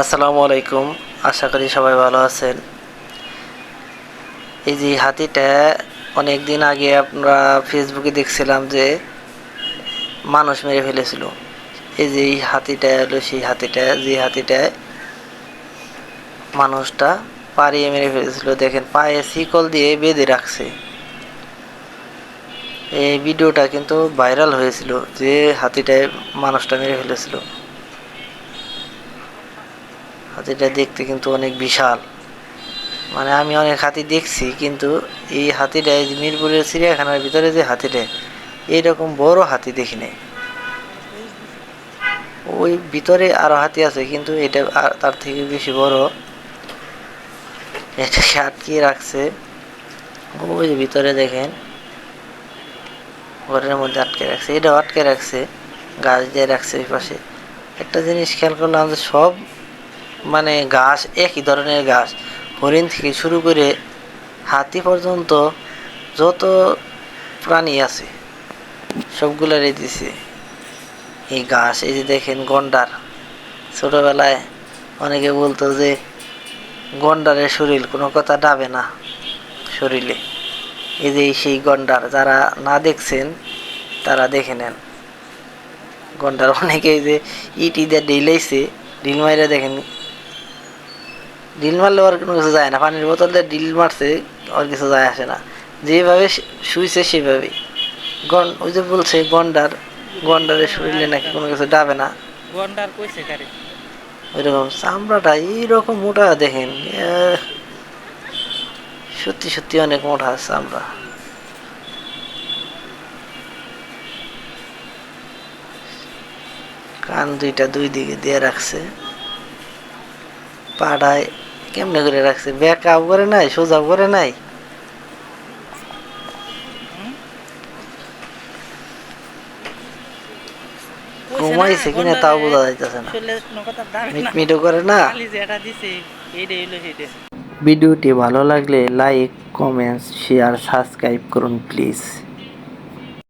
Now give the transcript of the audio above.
আসসালামু আলাইকুম। আশা করি সবাই ভালো আছেন। এই যে হাতিটা অনেক দিন আগে আমরা ফেসবুকে দেখছিলাম যে মানুষ মেরে ফেলেছিল। এই যে এই হাতিটা হলো সেই হাতিটা, যে হাতিটায় মানুষটা পাড়িয়ে মেরে ফেলেছিল। দেখেন, পায়ে শিকল দিয়ে বেঁধে রাখছে। এই ভিডিওটা কিন্তু ভাইরাল হয়েছিল যে হাতিটায় মানুষটা মেরে ফেলেছিল। হাতিটা দেখতে কিন্তু অনেক বিশাল। মানে আমি অনেক হাতি দেখছি, কিন্তু এই হাতিটা এই মিরপুরের চিড়িয়াখানার ভিতরে যে হাতিটা, এইরকম বড় হাতি দেখি নাই। ওই ভিতরে আরও হাতি আছে, কিন্তু এটা তার থেকে বেশি বড়। এটাকে আটকিয়ে রাখছে? ওই ভিতরে দেখেন, ঘরের মধ্যে আটকে রাখছে। এটাও আটকে রাখছে, গাছ দিয়ে রাখছে ওই পাশে। একটা জিনিস খেয়াল করলাম যে সব মানে ঘাস একই ধরনের ঘাস হরিণ থেকে শুরু করে হাতি পর্যন্ত যত প্রাণী আছে, সবগুলোরই দিছে। এই ঘাস এই যে দেখেন গন্ডার। ছোটবেলায় অনেকে বলতো যে, গন্ডারের শরীর, কোনো কথা ডাবে না শরীরে। এই যে সেই গন্ডার, যারা না দেখছেন, তারা দেখে নেন। গন্ডার অনেকে যে ইটি দিয়ে ডিলাইছে ডিল মাইরা দেখেন ডিল মারলে ওর কোনো কিছু যায় না। পানির বোতল দিয়ে ডিল মারছে ওর কিছু যায় আসে না। যেভাবে শুইছে সেভাবেই। গন ওই যে বলছে গন্ডার। গন্ডারের শরীরে নাকি কোনো কিছু ডাবে না। গন্ডার কইছে কারে? ওইরকম চামড়াটা এইরকম মোটা দেখেন। সত্যি সত্যি অনেক মোটা চামড়া। কান দুইটা দুই দিকে দিয়ে রাখছে। পাড়ায় কেমনে করে রাখছে? ব্যাক করে নাই সোজা করে নাই? ঘুমাইছে কিনা তাও বোঝা যাইতেছে না। মিটমিটও করে না? ভিডিওটি ভালো লাগলে লাইক কমেন্টস শেয়ার সাবস্ক্রাইব করুন প্লিজ।